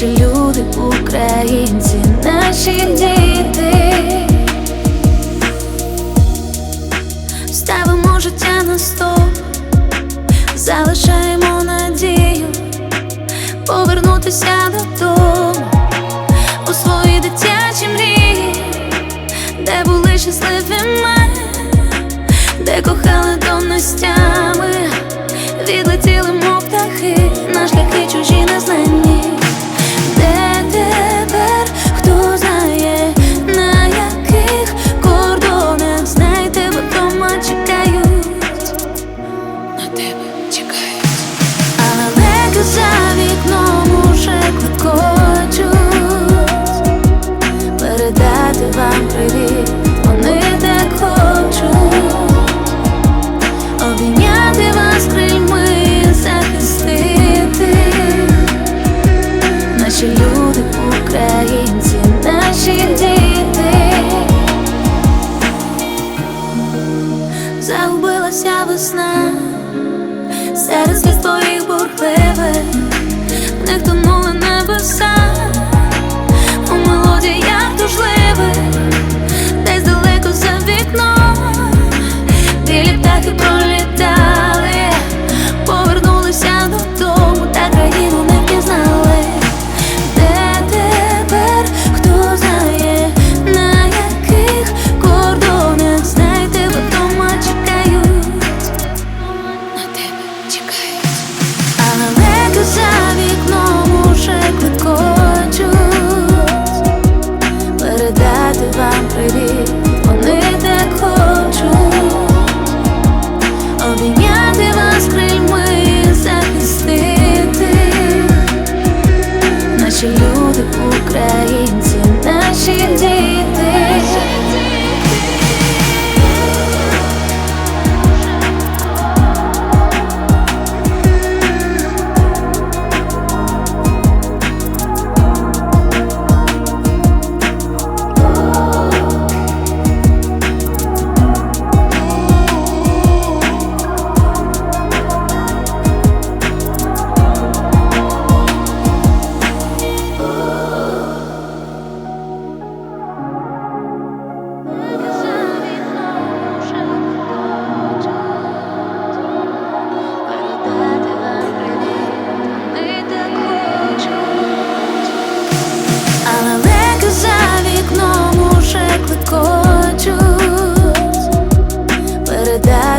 наші люди, українці, наші діти, ставимо життя на стоп, залишаємо надію повернутися додому. У свої дитячі мрії, де були щасливі ми, де кохали до настями, відлетіли мов птахи, на шляхи українців.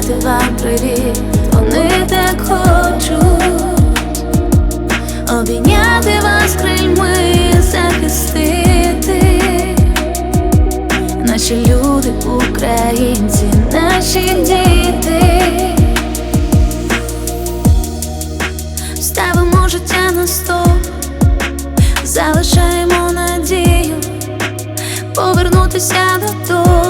сонці вам привіт, вони так хочуть обійняти вас крильми, захистити, наші люди, українці, наші діти, ставимо життя на стоп, залишаємо надію повернутися до того.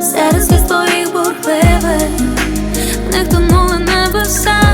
серед слід твоїх бурхливих, не тонули небеса.